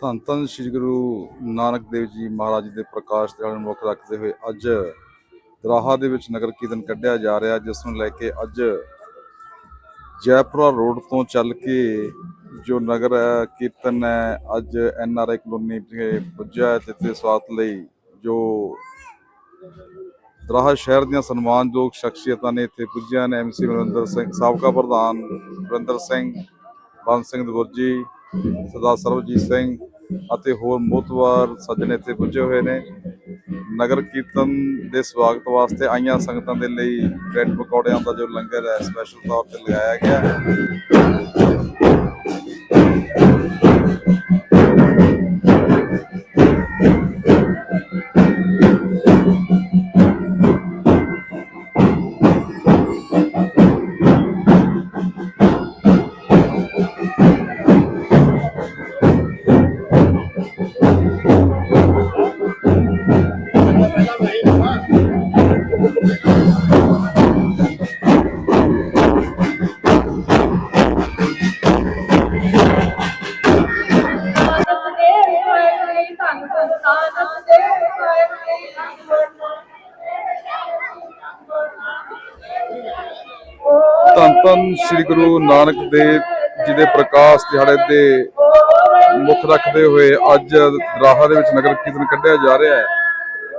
ਧੰਨ ਧੰਨ ਸ੍ਰੀ ਗੁਰੂ ਨਾਨਕ ਦੇਵ ਜੀ ਮਹਾਰਾਜ ਦੇ ਪ੍ਰਕਾਸ਼ ਦਿਹਾੜੇ ਨੂੰ ਮੁੱਖ ਰੱਖਦੇ ਹੋਏ ਅੱਜ ਦਰਾਹਾ ਦੇ ਵਿੱਚ ਨਗਰ ਕੀਰਤਨ ਕੱਢਿਆ ਜਾ ਰਿਹਾ, ਜਿਸ ਨੂੰ ਲੈ ਕੇ ਅੱਜ ਜੈਪੁਰਾ ਰੋਡ ਤੋਂ ਚੱਲ ਕੇ ਜੋ ਨਗਰ ਕੀਰਤਨ ਹੈ, ਅੱਜ ਐਨ ਆਰ ਆਈ ਕਲੋਨੀ ਪੁੱਜਿਆ ਹੈ ਤੇ ਇੱਥੇ ਸਵਾਗਤ ਲਈ ਜੋ ਦਰਾਹਾ ਸ਼ਹਿਰ ਦੀਆਂ ਸਨਮਾਨਯੋਗ ਸ਼ਖਸੀਅਤਾਂ ਨੇ ਇੱਥੇ ਪੁੱਜੀਆਂ ਨੇ ਐਮਸੀ ਵਰਿੰਦਰ ਸਿੰਘ, ਸਾਬਕਾ ਪ੍ਰਧਾਨ ਵਰਿੰਦਰ ਸਿੰਘ, ਬੰਦ ਸਿੰਘ ਦਗੁਰਜੀ ਸਰਦਾਰ ਸਰਬਜੀਤ ਸਿੰਘ ਅਤੇ ਹੋਰ ਮੋਤਵਾਰ ਸੱਜਣ ਇੱਥੇ ਪੁੱਜੇ ਹੋਏ ਨੇ। ਨਗਰ ਕੀਰਤਨ ਦੇ ਸਵਾਗਤ ਵਾਸਤੇ ਆਈਆਂ ਸੰਗਤਾਂ ਦੇ ਲਈ ਬ੍ਰੈਡ ਪਕੌੜਿਆਂ ਦਾ ਜੋ ਲੰਗਰ ਹੈ ਸਪੈਸ਼ਲ ਤੌਰ ਤੇ ਲਗਾਇਆ ਗਿਆ ਹੈ। ਧੰਨ ਧੰਨ ਸ੍ਰੀ ਗੁਰੂ ਨਾਨਕ ਦੇਵ ਜੀ ਦੇ ਪ੍ਰਕਾਸ਼ ਦਿਹਾੜੇ ਦੇ ਮੁੱਖ ਰੱਖਦੇ ਹੋਏ ਅੱਜ ਦਰਾਹਾ ਦੇ ਵਿੱਚ ਨਗਰ ਕੀਰਤਨ ਕੱਢਿਆ ਜਾ ਰਿਹਾ ਹੈ,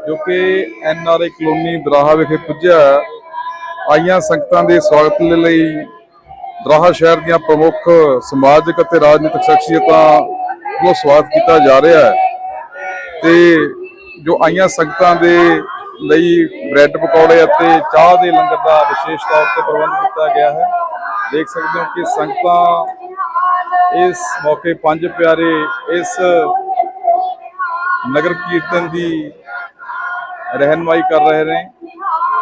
ਜੋ ਕਿ N R I colony Doraha ਵਿਖੇ ਪੁੱਜਿਆ ਆਈਆਂ ਸੰਗਤਾਂ ਦੇ ਸਵਾਗਤ ਲਈ ਦਰਾਹਾ ਸ਼ਹਿਰ ਦੀਆਂ ਪ੍ਰਮੁੱਖ ਸਮਾਜਿਕ ਅਤੇ ਰਾਜਨੀਤਿਕ ਸ਼ਖਸੀਅਤਾਂ ਨੂੰ ਸਵਾਗਤ ਕੀਤਾ ਜਾ ਰਿਹਾ ਹੈ। ਤੇ ਜੋ ਆਈਆਂ ਸੰਗਤਾਂ ਦੇ ਲਈ ਬ੍ਰੈਡ ਪਕੌੜੇ ਅਤੇ ਚਾਹ ਦੇ ਲੰਗਰ ਦਾ ਵਿਸ਼ੇਸ਼ ਤੌਰ ਤੇ ਪ੍ਰਬੰਧ ਕੀਤਾ ਗਿਆ ਹੈ, ਦੇਖ ਸਕਦੇ ਹੋ ਕਿ ਸੰਗਤਾਂ ਇਸ ਮੌਕੇ ਪੰਜ ਪਿਆਰੇ ਇਸ ਨਗਰ ਕੀਰਤਨ ਦੀ ਰਹਿਨਮਾਈ ਕਰ ਰਹੇ ਨੇ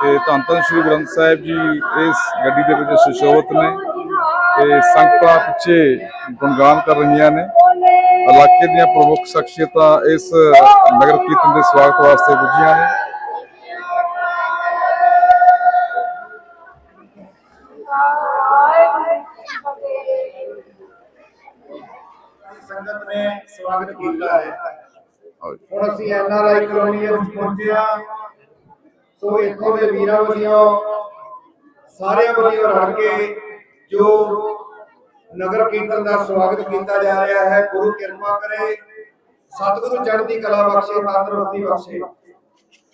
ਤੇ ਧੰਨ ਧੰਨ ਸ੍ਰੀ ਗ੍ਰੰਥ ਸਾਹਿਬ ਜੀ ਇਸ ਗੱਡੀ ਦੇ ਵਿੱਚ ਸੁਸ਼ੋਭਿਤ ਨੇ ਤੇ ਸੰਗਤਾਂ ਪਿੱਛੇ ਗੁਣਗਾਨ ਕਰ ਰਹੀਆਂ ਨੇ। ਇਲਾਕੇ ਦੀਆਂ ਪ੍ਰਮੁੱਖ ਸ਼ਖਸੀਅਤਾਂ ਇਸ ਨਗਰ ਕੀਰਤਨ ਦੇ ਸਵਾਗਤ ਵਾਸਤੇ ਪੁੱਜੀਆਂ ਨੇ। ਸੰਗਤ ਨੇ ਸਵਾਗਤ ਕੀਤਾ ਹੈ। ਹੁਣ ਅਸੀਂ ਐਨਆਰਆਈ ਕਲੋਨੀ ਵਿੱਚ ਪਹੁੰਚੇ ਸੋ ਇੱਥੋਂ ਦੇ ਵੀਰਾਂ ਵੱਲੋਂ ਸਾਰਿਆਂ ਵੱਲੋਂ ਰਲ ਕੇ ਜੋ ਨਗਰ ਕੀਰਤਨ ਦਾ ਸਵਾਗਤ ਕੀਤਾ ਜਾ ਰਿਹਾ ਹੈ। ਗੁਰੂ ਕਿਰਪਾ ਕਰੇ, ਸਤਿਗੁਰੂ ਚੜ੍ਹਦੀ ਕਲਾ ਬਖਸ਼ੇ, ਤੰਦਰੁਸਤੀ ਬਖਸ਼ੇ।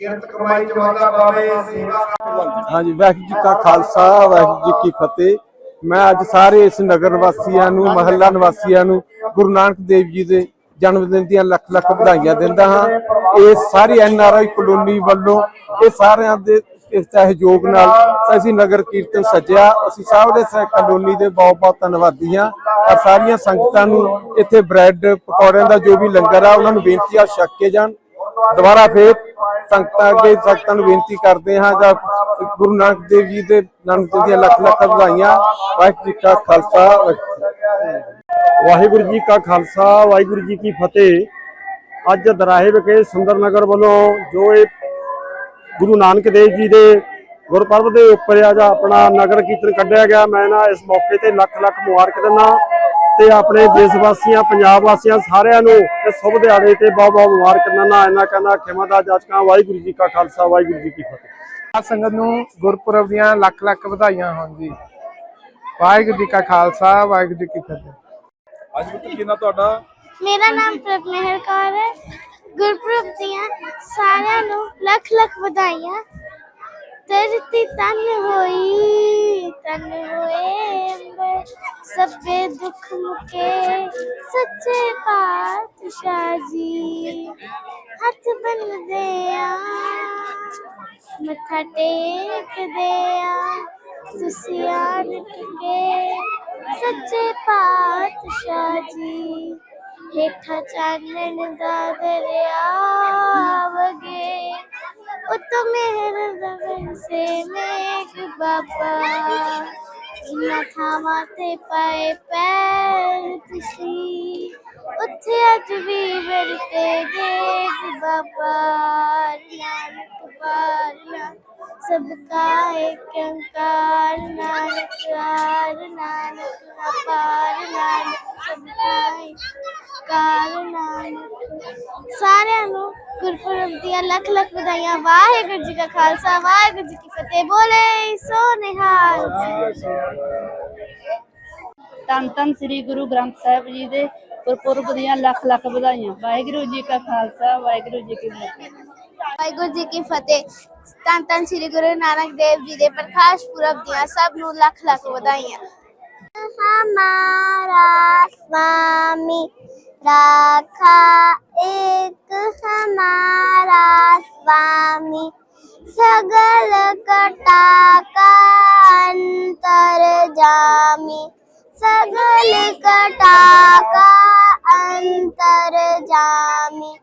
ਕਿਰਤ ਕਮਾਈ ਚ ਵਾਧਾ ਪਾਵੇ ਸੇਵਾ ਕਰਨ ਹਾਂਜੀ, ਵਾਹਿਗੁਰੂ ਜੀ ਕਾ ਖਾਲਸਾ, ਵਾਹਿਗੁਰੂ ਜੀ ਕੀ ਫਤਿਹ। ਮੈਂ ਅੱਜ ਸਾਰੇ ਇਸ ਨਗਰ ਵਾਸੀਆਂ ਨੂੰ, ਮਹੱਲਾ ਨਿਵਾਸੀਆਂ ਨੂੰ, ਗੁਰੂ ਨਾਨਕ ਦੇਵ ਜੀ ਦੇ ਜਨਮ ਦਿਨ ਦੀਆਂ ਲੱਖ ਲੱਖ ਵਧਾਈਆਂ ਦਿੰਦਾ ਹਾਂ। ਇਹ ਸਾਰੀ ਐਨ ਆਰ ਆਈ ਕਲੋਨੀ ਵੱਲੋਂ ਇਹ ਸਾਰਿਆਂ ਦੇ ਇਸ ਸਹਿਯੋਗ ਨਾਲ ਅਸੀਂ ਨਗਰ ਕੀਰਤਨ ਸੱਜਿਆ। ਅਸੀਂ ਸਾਰੇ ਸਹਿ ਕਲੋਨੀ ਦੇ ਬਹੁਤ ਬਹੁਤ ਧੰਨਵਾਦੀ ਹਾਂ। ਔਰ ਸਾਰੀਆਂ ਸੰਗਤਾਂ ਨੂੰ ਇੱਥੇ ਬ੍ਰੈਡ ਪਕੌੜਿਆਂ ਦਾ ਜੋ ਵੀ ਲੰਗਰ ਆ, ਉਹਨਾਂ ਨੂੰ ਬੇਨਤੀ ਆ ਛਕ ਕੇ ਜਾਣ। ਦੁਬਾਰਾ ਫੇਰ ਸੰਗਤਾਂ ਅੱਗੇ ਸੰਗਤਾਂ ਨੂੰ ਬੇਨਤੀ ਕਰਦੇ ਹਾਂ, ਜਾਂ ਗੁਰੂ ਨਾਨਕ ਦੇਵ ਜੀ ਦੇ ਨਾਨਕ ਦੇਵ ਦੀਆਂ ਲੱਖ ਲੱਖ ਵਧਾਈਆਂ। ਵਾਹਿਗੁਰੂ ਜੀ ਕਾ ਖਾਲਸਾ, ਵਾਹਿਗੁਰੂ ਜੀ ਕਾ ਖਾਲਸਾ, ਵਾਹਿਗੁਰੂ ਜੀ ਕੀ ਫਤਿਹ। ਅੱਜ ਦਰਾਹੇ ਵਿਖੇ ਸੁੰਦਰ ਨਗਰ ਵੱਲੋਂ ਜੋ ਇਹ ਗੁਰੂ ਨਾਨਕ ਦੇਵ ਜੀ ਦੇ ਗੁਰਪੁਰਬ ਦੇ ਉੱਪਰ ਆ ਜਾਂ ਆਪਣਾ ਨਗਰ ਕੀਰਤਨ ਕੱਢਿਆ ਗਿਆ। ਮੈਂ ਨਾ ਇਸ ਮੌਕੇ ਤੇ ਲੱਖ ਲੱਖ ਮੁਬਾਰਕ ਦਿੰਦਾ ਤੇ ਆਪਣੇ ਦੇਸ਼ ਵਾਸੀਆਂ ਪੰਜਾਬ ਵਾਸੀਆਂ ਸਾਰਿਆਂ ਨੂੰ ਇਸ ਸ਼ੁਭ ਦਿਹਾੜੇ ਤੇ ਬਹੁਤ ਬਹੁਤ ਮੁਬਾਰਕ ਦਿੰਦਾ ਇਹਨਾਂ ਕਹਿੰਦਾ ਖਿਮਾ ਦਾ ਜਾਚਕਾਂ ਵਾਹਿਗੁਰੂ ਜੀ ਕਾ ਖਾਲਸਾ ਵਾਹਿਗੁਰੂ ਜੀ ਕੀ ਫਤਿਹ। ਆ ਸੰਗਤ ਨੂੰ ਗੁਰਪੁਰਬ ਦੀਆਂ ਲੱਖ ਲੱਖ ਵਧਾਈਆਂ ਹੋਣ ਜੀ। ਵਾਹਿਗੁਰੂ ਜੀ ਕਾ ਖਾਲਸਾ ਵਾਹਿਗੁਰੂ ਜੀ ਕੀ ਫਤਿਹ। ਅੱਜ ਕੀ ਨਾ ਤੁਹਾਡਾ? ਮੇਰਾ ਨਾਮ ਪ੍ਰਭਮਹਿਰ ਕੌਰ ਹੈ। ਗੁਰਪੁਰਬ ਦੀਆਂ ਸਾਰਿਆਂ ਨੂੰ ਲੱਖ ਲੱਖ ਵਧਾਈਆਂ। ਧਰਤੀ ਤਨ ਹੋਈ, ਤਨ ਹੋਏ ਅੰਬਰ। ਸਭੇ ਦੁੱਖ ਮੁਕੇ, ਸੱਚੇ ਪਾਤਸ਼ਾਹ ਜੀ। ਹੱਥ ਬੰਨਦੇ ਆ, ਮੱਥਾ ਟੇਕਦੇ ਆ। ਤੁਸੀਂ ਆਣ ਕੇ ਸੱਚੇ ਪਾਤਸ਼ਾਹ ਜੀ। ਹੇਠਾ ਚਾਨਣ ਦਾ ਦਰਿਆ ਵਗੇ ਉਤ ਮਿਹਰ ਦਾ ਵਰਸੇ ਮੇਗ ਬਾਬਾ। ਇਨਾ ਥਾਵਾਂ ਤੇ ਪਾਏ ਪੈਰ ਤੁਸੀਂ, ਉੱਥੇ ਅੱਜ ਵੀ ਵਰਤੇ ਦੇਗ ਬਾਬਾ। ਨਾਨਕ ਬਾਲਾ ਸਭ ਕਾ ਇੱਕ ਅੰਕਾਰ ਓਂਕਾਰ ਨਾਨਕ ਸਾਰਿਆਂ ਨੂੰ ਗੁਰਪੁਰਬ ਦੀਆਂ ਲੱਖ ਲੱਖ ਵਧਾਈਆਂ ਵਾਹਿਗੁਰੂ ਜੀ ਕਾ ਖਾਲਸਾ ਵਾਹਿਗੁਰੂ ਜੀ ਕੀ ਫਤਿਹ ਬੋਲੇ ਸੋ ਨਿਹਾਲ ਧੰਨ ਧੰਨ ਸ੍ਰੀ ਗੁਰੂ ਗ੍ਰੰਥ ਸਾਹਿਬ ਜੀ ਦੇ ਗੁਰਪੁਰਬ ਦੀਆਂ ਲੱਖ ਲੱਖ ਵਧਾਈਆਂ ਵਾਹਿਗੁਰੂ ਜੀ ਕਾ ਖਾਲਸਾ ਵਾਹਿਗੁਰੂ ਜੀ ਕੀ ਫਤਿਹ ਵਾਹਿਗੁਰੂ ਜੀ ਕੀ ਫਤਿਹ ਧੰਨ ਧੰਨ ਸ੍ਰੀ ਗੁਰੂ ਨਾਨਕ ਦੇਵ ਜੀ ਦੇ ਪ੍ਰਕਾਸ਼ ਪੁਰਬ ਦੀਆਂ ਸਭ ਨੂੰ ਲੱਖ ਲੱਖ ਵਧਾਈਆਂ हमारा स्वामी राखा एक हमारा स्वामी, सगल कटा का अंतर जामी। सगल कटा का अंतर जामी।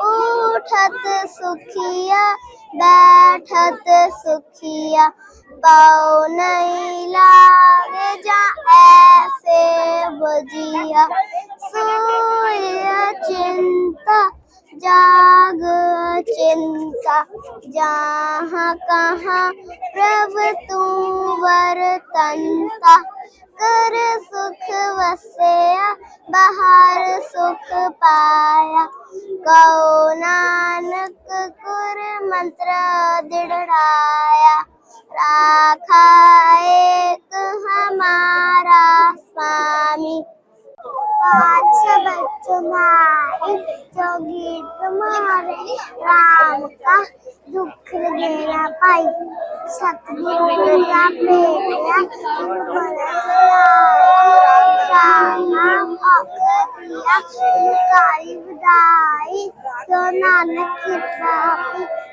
उठत सुखिया, बैठत सुखिया पाओ नहीं लागे जा ऐसे बजिया सोया चिंता जाग चिंता जहाँ कहाँ प्रभ तू वरतंता कर सुख वसया बाहर सुख पाया गौ नानक कुर मंत्र दृढ़ाया राखा एक हमारा स्वामी पाँच बच्चों जो गीत तुम्हारे राम का दुख देना पाई सतगुरु का प्रेम काली बधाई जो नानक की प्राप्ति सबे सहाय जो नानक की